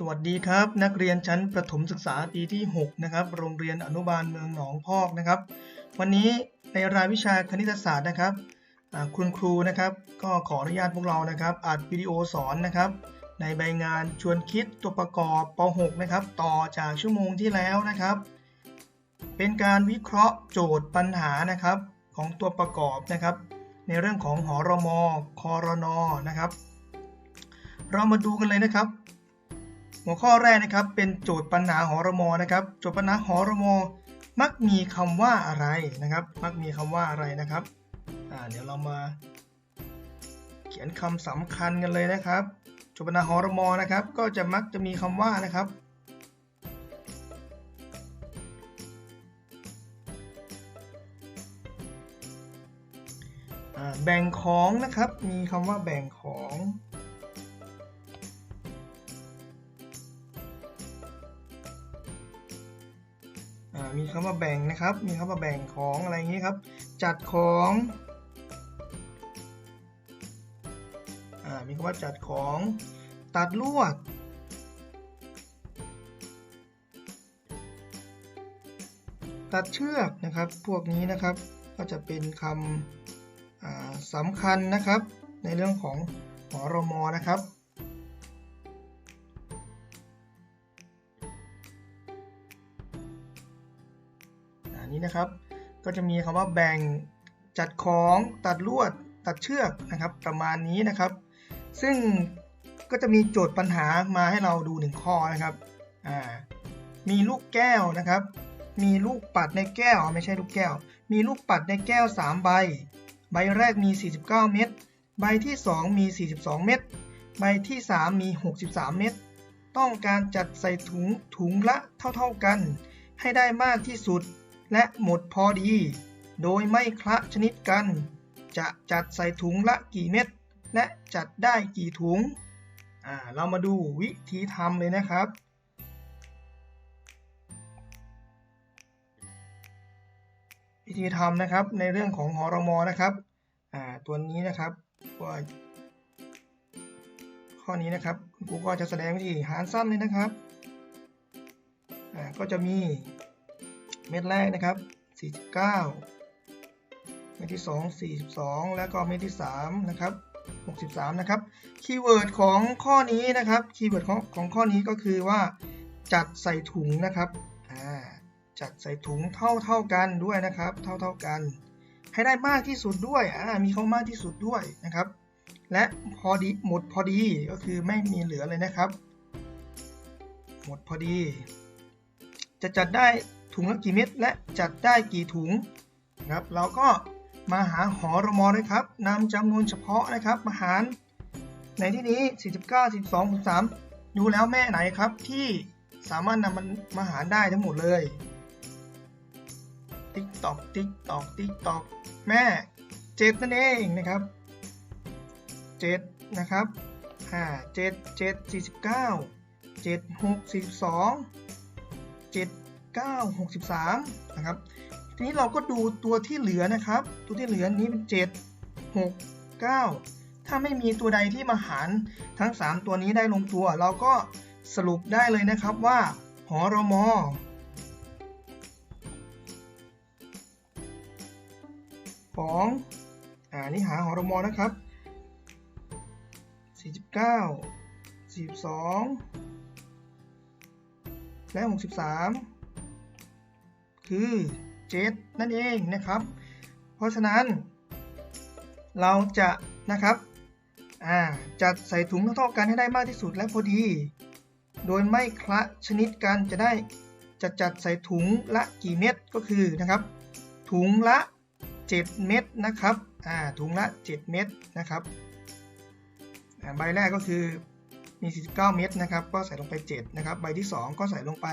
สวัสดีครับ นักเรียนชั้นประถมศึกษาปีที่ 6 นะครับ โรงเรียนอนุบาลเมืองหนองพอกนะครับ วันนี้ในรายวิชาคณิตศาสตร์นะครับคุณครูนะครับ ก็ขออนุญาตพวกเรานะครับอัดวิดีโอสอนนะครับ ในใบงานชวนคิดตัวประกอบป .6 นะครับ ต่อจากชั่วโมงที่แล้วนะครับ เป็นการวิเคราะห์โจทย์ปัญหานะครับของตัวประกอบนะครับ ในเรื่องของหอรมอคอรนอนะครับ เรามาดูกันเลยนะครับ หัวข้อแรกนะครับเป็นโจทย์ปัญหาหอรมอนะครับ โจทย์ปัญหาหอรมอมักมีคำว่าอะไรนะครับ มักมีคำว่าอะไรนะครับเดี๋ยวเรามาเขียนคำสำคัญกันเลยนะครับ โจทย์ปัญหาหอรมอนะครับ ก็จะมักจะมีคำว่านะครับแบ่งของนะครับ มีคำว่าแบ่งของ มีคำว่าแบ่งนะครับ มีคำว่าแบ่งของอะไรอย่างนี้ครับ จัดของอ่ามีคำว่าจัดของ ตัดลวด ตัดเชือกนะครับ พวกนี้นะครับก็จะเป็นคำสำคัญนะครับ ในเรื่องของหอรมอนะครับ นี้นะครับ ก็จะมีคำว่าแบ่งจัดของตัดลวดตัดเชือกนะครับ ประมาณนี้นะครับ ซึ่งก็จะมีโจทย์ปัญหามาให้เราดูหนึ่งข้อนะครับอ่ามีลูกแก้วนะครับ มีลูกปัดในแก้วไม่ใช่ลูกแก้ว มีลูกปัดในแก้ว 3 ใบ ใบแรกมี 49 เม็ดใบที่ 2 มี 42 เม็ดใบที่ 3 มี 63 เม็ดต้องการจัดใส่ถุงถุงละเท่า ๆกัน ให้ได้มากที่สุด และหมดพอดี โดยไม่คละชนิดกัน จะจัดใส่ถุงละกี่เม็ด และจัดได้กี่ถุงอ่าเรามาดูวิธีทำเลยนะครับ วิธีทำนะครับในเรื่องของหอรมอนะครับอ่าตัวนี้นะครับก็ข้อนี้นะครับคุณครูก็จะแสดงวิธีหารสั้นเลยนะครับอ่าก็จะมี เม็ดแรกนะครับ 49 เม็ดที่ 2 42 แล้วก็เม็ดที่ 3 นะครับ 63 นะครับ คีย์เวิร์ดของข้อนี้นะครับ คีย์เวิร์ดของของข้อนี้ก็คือว่า จัดใส่ถุงนะครับ อ่า จัดใส่ถุงเท่าเท่ากันด้วยนะครับ เท่าเท่ากัน ให้ได้มากที่สุดด้วย อ่า มีเขามากที่สุดด้วยนะครับ และพอดีหมดพอดีก็คือไม่มีเหลือเลยนะครับ หมดพอดี จะจัดได้ ถุงละกี่เม็ดและจัดได้กี่ถุงนะครับเราก็มาหาหอรมอเลยครับนำจำนวนเฉพาะนะครับมาหาร ในที่นี้ 49 42 3ดูแล้วแม่ไหนครับที่สามารถนำมันมาหารได้ทั้งหมดเลย ติ๊กตอกติ๊กตอกติ๊กตอกแม่เจ็ดนั่นเองนะครับเจ็ดนะครับอ่าเจ็ดเจ็ดสี่สิบเก้าเจ็ดหกสิบสองเจ็ด 9 63นะครับทีนี้เราก็ดูตัวที่เหลือนะครับ ตัวที่เหลือนี้เป็น 7 6 9 ถ้าไม่มีตัวใดที่มาหารทั้ง 3 ตัวนี้ได้ลงตัว เราก็สรุปได้เลยนะครับว่าหอรมอของอ่านี่หาหอรมอนะครับ 49 42 และ 63 คือ7นั่นเองนะครับ เพราะฉะนั้น เราจะนะครับจัดใส่ถุงเท่าๆกันให้ได้มากที่สุดและพอดี โดยไม่คละชนิดกันจะได้จะจัดใส่ถุงละกี่เม็ดก็คือนะครับ ถุงละ 7 เม็ดนะครับถุงละ 7 เม็ดนะครับใบแรกก็คือมี 49 เม็ดนะครับ ก็ใส่ลงไป 7 นะครับ ใบที่ 2 ก็ใส่ลงไป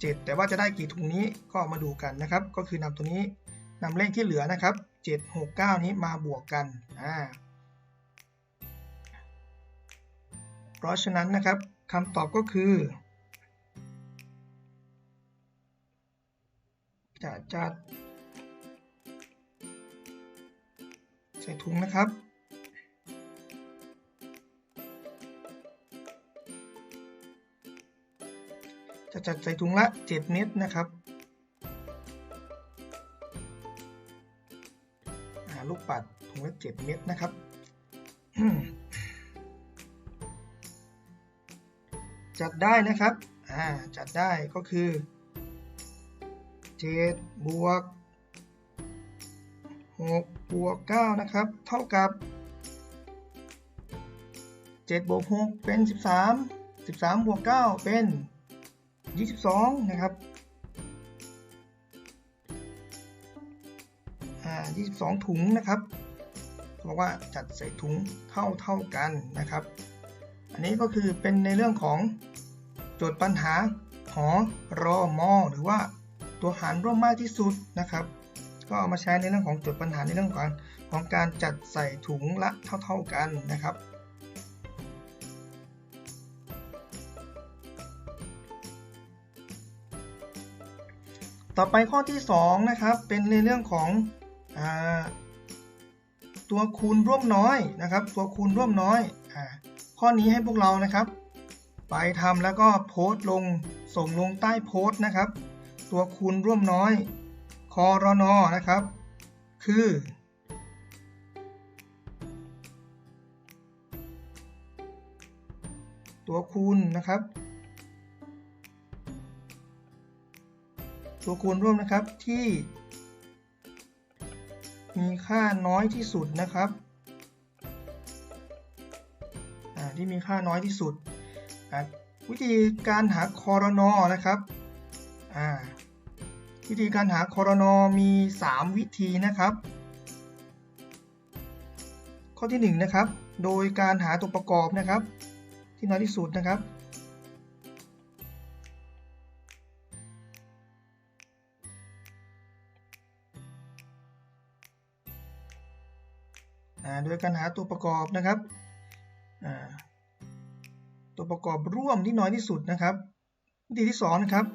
7 แต่ว่าจะได้กี่ถุงนี้ก็มาดูกันนะครับ ก็คือนำตัวนี้นำเลขที่เหลือนะครับ 7 6 9 นี้มาบวกกันอ่าเพราะฉะนั้นนะครับคำตอบก็คือจะจัดใส่ถุงนะครับ จะจัดใส่ถุงละ 7 เม็ดนะครับลูกปัดถุงละ 7 เม็ดนะครับจัดได้นะครับ อ่า จัดได้ก็คือ7บวก6บวก9นะครับ เท่ากับ7บวก6เป็น 13 13บวก9เป็น 22 นะครับอ่า22 ถุงนะครับบอกว่าจัดใส่ถุงเท่าเท่ากันนะครับ อันนี้ก็คือเป็นในเรื่องของโจทย์ปัญหาหอรอมอหรือว่าตัวหารร่วมมากที่สุดนะครับ ก็เอามาใช้ในเรื่องของโจทย์ปัญหาในเรื่องของของการจัดใส่ถุงละเท่า ๆกันนะครับ ต่อไปข้อที่ 2 นะครับ เป็นในเรื่องของอตัวคูณร่วมน้อยนะครับ ตัวคูณร่วมน้อยอข้อนี้ให้พวกเรานะครับ ไปทำแล้วก็โพสต์ลงส่งลงใต้โพสต์นะครับ ตัวคูณร่วมน้อยคอรนอนะครับ คือตัวคูณนะครับ ตัวคูณร่วมนะครับที่ มีค่าน้อยที่สุดนะครับที่มีค่าน้อยที่สุด วิธีการหาคอรนอนะครับวิธีการหาคอรนอมี 3 วิธีนะครับ ข้อที่1นะครับโดยการหาตัวประกอบนะครับ ที่น้อยที่สุดนะครับ โดยการหาตัวประกอบนะครับตัวประกอบร่วมที่น้อยที่สุดนะครับวิธีที่2นะครับ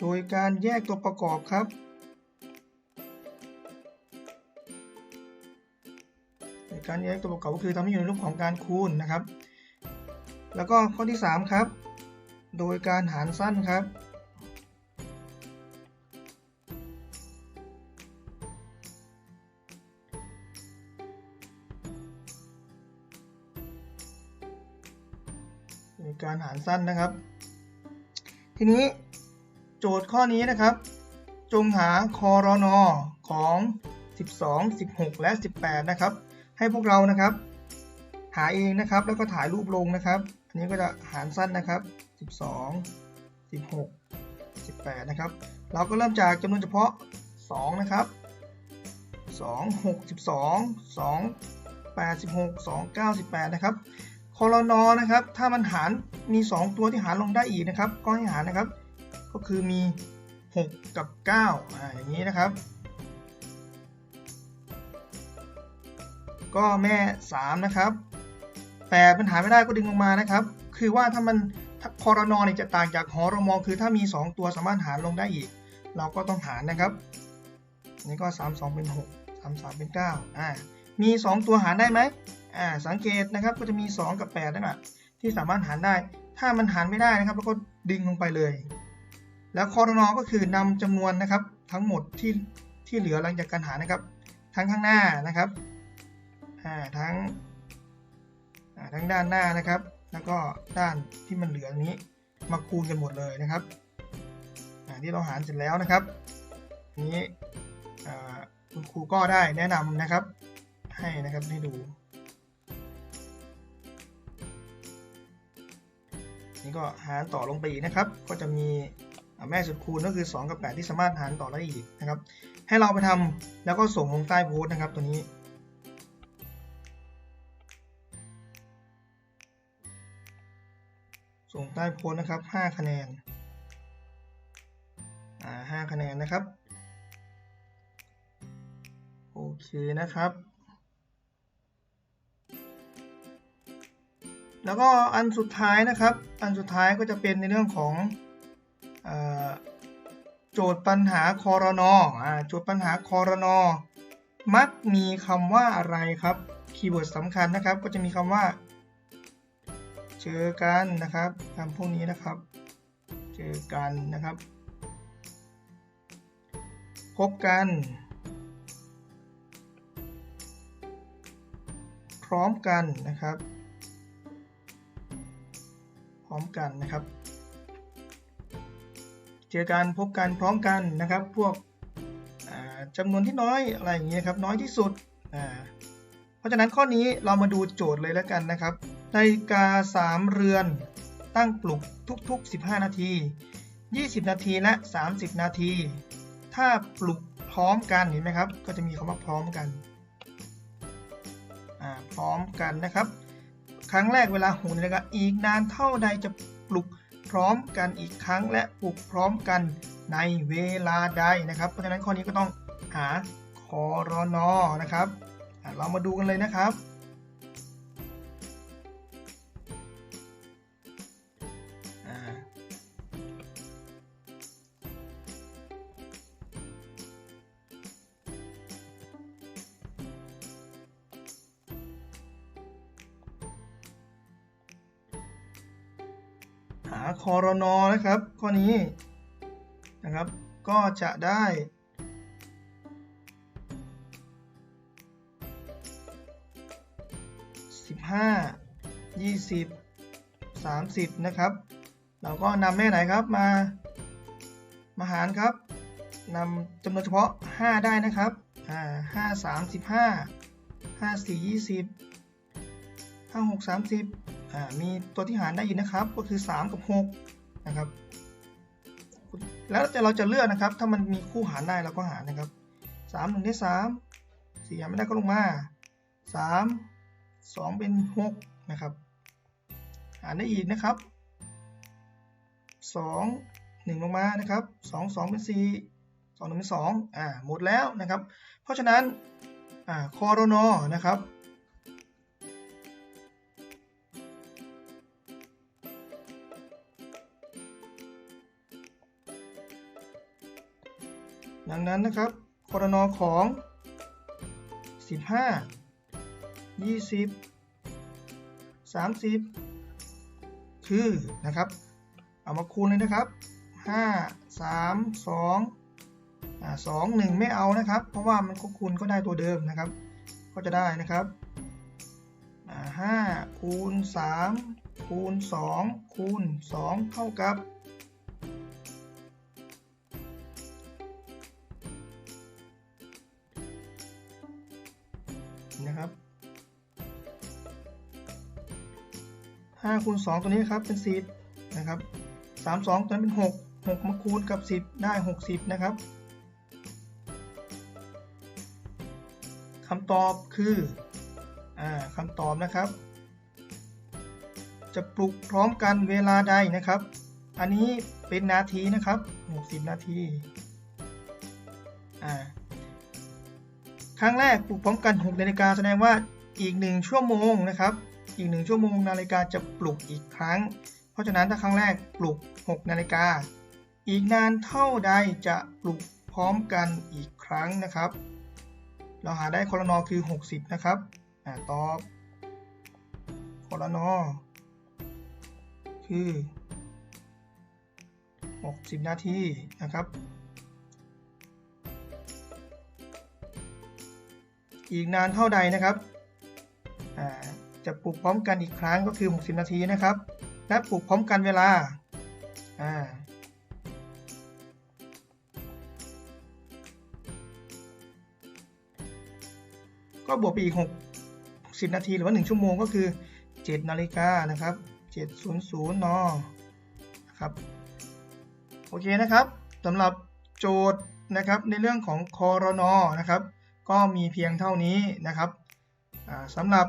โดยการแยกตัวประกอบครับ โดยการแยกตัวประกอบก็คือทำให้อยู่ในรูปของการคูณนะครับ แล้วก็ข้อที่ 3 ครับ โดยการหารสั้นครับ ในการหารสั้นนะครับ ทีนี้โจทย์ข้อนี้นะครับ จงหาคอรนอของ 12 16 และ 18 นะครับ ให้พวกเรานะครับ หาเองนะครับ แล้วก็ถ่ายรูปลงนะครับ อันนี้ก็จะหารสั้นนะครับ 12 16 18 นะครับ เราก็เริ่มจากจำนวนเฉพาะ 2 นะครับ 2 6 12 2 8 16 2 9 18 นะครับ คอรนอนะครับถ้ามันหารมี 2 ตัวที่หารลงได้อีกนะครับ ก็ให้หารนะครับ ก็คือมี 6 กับ9อ่าอย่างนี้นะครับ ก็แม่ 3 นะครับ8มันหารไม่ได้ก็ดึงลงมานะครับ คือว่าถ้ามันคอรนอเนี่ยจะต่างจากหอรมอคือถ้ามี 2 ตัวสามารถหารลงได้อีก เราก็ต้องหารนะครับนี่ก็ 3 2 เป็น 6 3 3 เป็น 9 อ่า มี 2 ตัวหารได้ไหม อ่าสังเกตนะครับก็จะมี 2 กับ 8นั่นแหะที่สามารถหารได้ ถ้ามันหารไม่ได้นะครับ แล้วก็ดึงลงไปเลย แล้วคอรนอก็คือนำจำนวนนะครับ ทั้งหมดที่ที่เหลือหลังจากการหารนะครับ ทั้งข้างหน้านะครับอ่าทั้งอ่าทั้งด้านหน้านะครับ แล้วก็ด้านที่มันเหลือนี้มาคูณกันหมดเลยนะครับอ่าที่เราหารเสร็จแล้วนะครับนี้อ่าคุณครูก็ได้แนะนำนะครับ ให้นะครับให้ดู นี่ก็หารต่อลงไปอีกนะครับ ก็จะมีแม่สุดคูณก็คือ 2 กับ 8 ที่สามารถหารต่อได้อีกนะครับ ให้เราไปทำแล้วก็ส่งลงใต้โพสต์นะครับ ตัวนี้ส่งใต้โพสต์นะครับ 5 คะแนน อ่า 5 คะแนนนะครับ โอเคนะครับ แล้วก็อันสุดท้ายนะครับ อันสุดท้ายก็จะเป็นในเรื่องของโจทย์ปัญหาคอรนอโจทย์ปัญหาคอรนอมักมีคำว่าอะไรครับ คีย์เวิร์ดสำคัญนะครับ ก็จะมีคำว่า เจอกันนะครับคำพวกนี้นะครับ เจอกันนะครับ พบกัน พร้อมกันนะครับ ร้อมกันนะครับ เจอกันพบกันพร้อมกันนะครับ พวกอ่าจำนวนที่น้อยอะไรอย่างเงี้ยครับน้อยที่สุดอ่าเพราะฉะนั้นข้อนี้เรามาดูโจทย์เลยแล้วกันนะครับนาฬิกา 3 เรือนตั้งปลุกทุก ๆ 15 นาที 20 นาทีและ 30 นาที ถ้าปลุกพร้อมกันเห็นไหมครับ ก็จะมีคำว่าพร้อมกัน พร้อมกันนะครับ ครั้งแรกเวลาหกนาฬิกาอีกนานเท่าใดจะปลุกพร้อมกันอีกครั้งและปลุกพร้อมกันในเวลาใดนะครับ เพราะฉะนั้นข้อนี้ก็ต้องหาคอรนอนะครับ เรามาดูกันเลยนะครับ หาคอรนอนะครับ ข้อนี้นะครับ ก็จะได้15 20 30นะครับ เราก็นำแม่ไหนครับมามาหารครับนำจำนวนเฉพาะ 5 ได้นะครับอ่า5 35 5 4 20 5 6 30อ่ามี มีตัวที่หารได้อีกนะครับ ก็คือ 3 กับ 6 นะครับ แล้วจะเราจะเลือกนะครับ ถ้ามันมีคู่หารได้เราก็หารนะครับ3 1ได้ 3 4หารไม่ได้ก็ลงมา 3 2 เป็น 6 นะครับ หารได้อีกนะครับ 2 1 ลงมานะครับ 2 2 เป็น 4 2 1 เป็น 2 อ่า หมดแล้วนะครับ เพราะฉะนั้น อ่า คอรนอนะครับ งนั้นนะครับคอรนอของ 15 20 30 คือนะครับ เอามาคูณเลยนะครับ 5 3 2อ่า2 1 ไม่เอานะครับ เพราะว่ามันก็คูณก็ได้ตัวเดิมนะครับ ก็จะได้นะครับอ่า5คูณ3คูณ2คูณ 2 เท่ากับ 5คูณ2ตัวนี้ครับเป็น 10นะครับ32ตัวนั้นเป็น 6 6 มาคูณกับ 10 ได้ 60 นะครับคำตอบคืออคำตอบนะครับ จะปลุกพร้อมกันเวลาใดนะครับ อันนี้เป็นนาทีนะครับ 60 นาทีครั้งแรกปลุกพร้อมกัน 6 นาฬิกาแสดงว่าอีก 1 ชั่วโมงนะครับ อีก1ชั่วโมงนาฬิกาจะปลุกอีกครั้ง เพราะฉะนั้นถ้าครั้งแรกปลุก 6 นาฬิกา อีกนานเท่าใดจะปลุกพร้อมกันอีกครั้งนะครับ เราหาได้คอรนอคือ 60 นะครับอ่าตอบคอรนอคือ 60 นาทีนะครับ อีกนานเท่าใดนะครับอ่า จะปลุกพร้อมกันอีกครั้งก็คือ 60 นาทีนะครับ และปลุกพร้อมกันเวลาอ่าก็บวกไปอีก6 10นาที หรือว่า 1 ชั่วโมงก็คือ 7 นาฬิกานะครับ 700 น นะครับ โอเคนะครับสำหรับโจทย์นะครับในเรื่องของคอรนอนะครับ ก็มีเพียงเท่านี้นะครับสำหรับ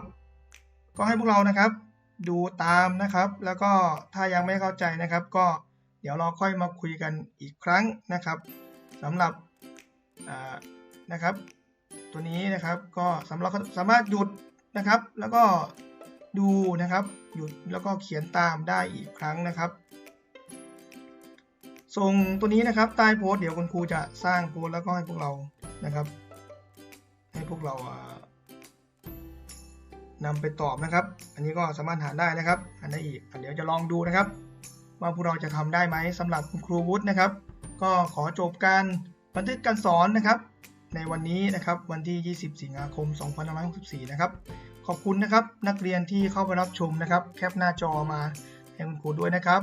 ก็ให้พวกเรานะครับ ดูตามนะครับ แล้วก็ถ้ายังไม่เข้าใจนะครับ ก็เดี๋ยวเราค่อยมาคุยกันอีกครั้งนะครับสำหรับนะครับ ตัวนี้นะครับก็สำหรับสามารถหยุดนะครับ แล้วก็ดูนะครับหยุดแล้วก็เขียนตามได้อีกครั้งนะครับส่งตัวนี้นะครับใต้โพสต์เดี๋ยวคุณครูจะสร้างโพสต์แล้วก็ให้พวกเรานะครับ ให้พวกเรา อ่านำไปตอบนะครับ อันนี้ก็สามารถหาได้นะครับอันนี้อีกเดี๋ยวจะลองดูนะครับ ว่าพวกเราจะทำได้ไหมสำหรับคุณครูวุฒินะครับ ก็ขอจบการบันทึกการสอนนะครับ ในวันนี้นะครับวันที่ 20 สิงหาคม 2564 นะครับ ขอบคุณนะครับ นักเรียนที่เข้าไปรับชมนะครับ แคปหน้าจอมาให้คุณครูด้วยนะครับ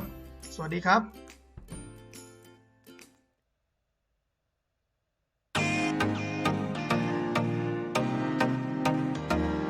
สวัสดีครับ